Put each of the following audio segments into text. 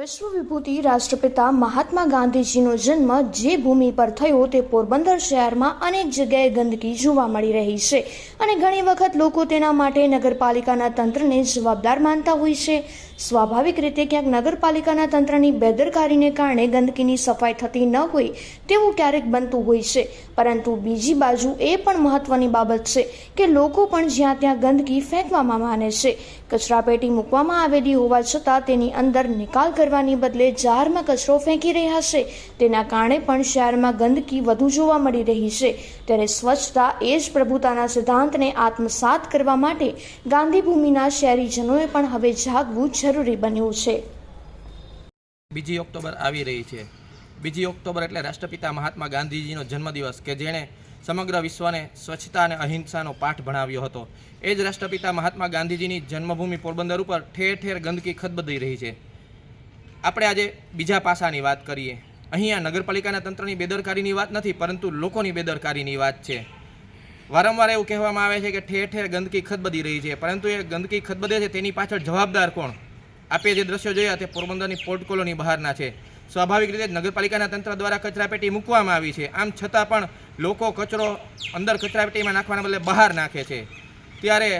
વિશ્વ વિભૂતિ રાષ્ટ્રપિતા મહાત્મા ગાંધીજીનો જન્મ જે ભૂમિ પર થયો તે પોરબંદર શહેરમાં અનેક જગ્યાએ ગંદકી જોવા મળી રહી છે અને ઘણી વખત લોકો તેના માટે નગરપાલિકાના તંત્રને જવાબદાર માનતા હોય છે. સ્વાભાવિક રીતે ક્યાંક નગરપાલિકાના તંત્રની બેદરકારીને કારણે ગંદકીની સફાઈ થતી ન હોય તેવું ક્યારેક બનતું હોય છે. પરંતુ બીજી બાજુ એ પણ મહત્વની બાબત છે કે લોકો પણ જ્યાં ત્યાં ગંદકી ફેંકવામાં માને છે. કચરાપેટી મૂકવામાં આવેલી હોવા છતાં તેની અંદર નિકાલ કરવાની બદલે જારમાં કચરો ફેંકી રહ્યા છે. તેના કારણે પણ શહેરમાં ગંદકી વધુ જોવા મળી રહી છે. ત્યારે સ્વચ્છતા એ જ પ્રભુતાના સિદ્ધાંતને આત્મસાત કરવા માટે ગાંધીભૂમિના શહેરીજનોએ પણ હવે જાગવું જરૂરી બન્યું છે. બીજી ઓક્ટોબર આવી રહી છે. બીજી ઓક્ટોબર એટલે રાષ્ટ્રપિતા મહાત્મા ગાંધીજીનો જન્મદિવસ કે જેણે સમગ્ર વિશ્વને સ્વચ્છતા અને અહિંસાનો પાઠ ભણાવ્યો હતો. એ જ રાષ્ટ્રપિતા મહાત્મા ગાંધીજીની જન્મભૂમિ પોરબંદર ઉપર ઠેર ઠેર ગંદકી ખદબદી રહી છે. આપણે આજે બીજા પાસાની વાત કરીએ. અહીંયા નગરપાલિકાના તંત્રની બેદરકારીની વાત નથી, પરંતુ લોકોની બેદરકારીની વાત છે. વારંવાર એવું કહેવામાં આવે છે કે ઠેર ઠેર ગંદકી ખદબદી રહી છે, પરંતુ એ ગંદકી ખદબદે છે તેની પાછળ જવાબદાર કોણ? આપે જે દ્રશ્યો જોયા તે પોરબંદરની પોર્ટ કોલોની બહારના છે. સ્વાભાવિક રીતે નગરપાલિકાના તંત્ર દ્વારા કચરાપેટી મૂકવામાં આવી છે. આમ છતાં પણ લોકો કચરો અંદર કચરાપેટીમાં નાખવાના બદલે બહાર નાખે છે. ત્યારે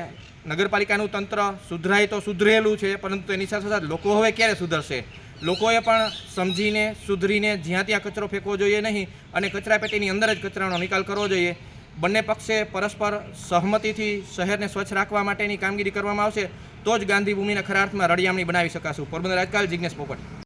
નગરપાલિકાનું તંત્ર સુધરાય તો સુધરેલું છે, પરંતુ એની સાથે સાથે લોકો હવે ક્યારે સુધરશે? લોકોએ પણ સમજીને, સુધરીને જ્યાં ત્યાં કચરો ફેંકવો જોઈએ નહીં અને કચરાપેટીની અંદર જ કચરાનો નિકાલ કરવો જોઈએ. બંને પક્ષે પરસ્પર સહમતિથી શહેરને સ્વચ્છ રાખવા માટેની કામગીરી કરવામાં આવશે. તો જ ગાંધી ભૂમિના ખરા અર્થમાં રળિયામણી બનાવી શકાશું. પોરબંદર આજકાલ જિજ્ઞેશ પોપટ.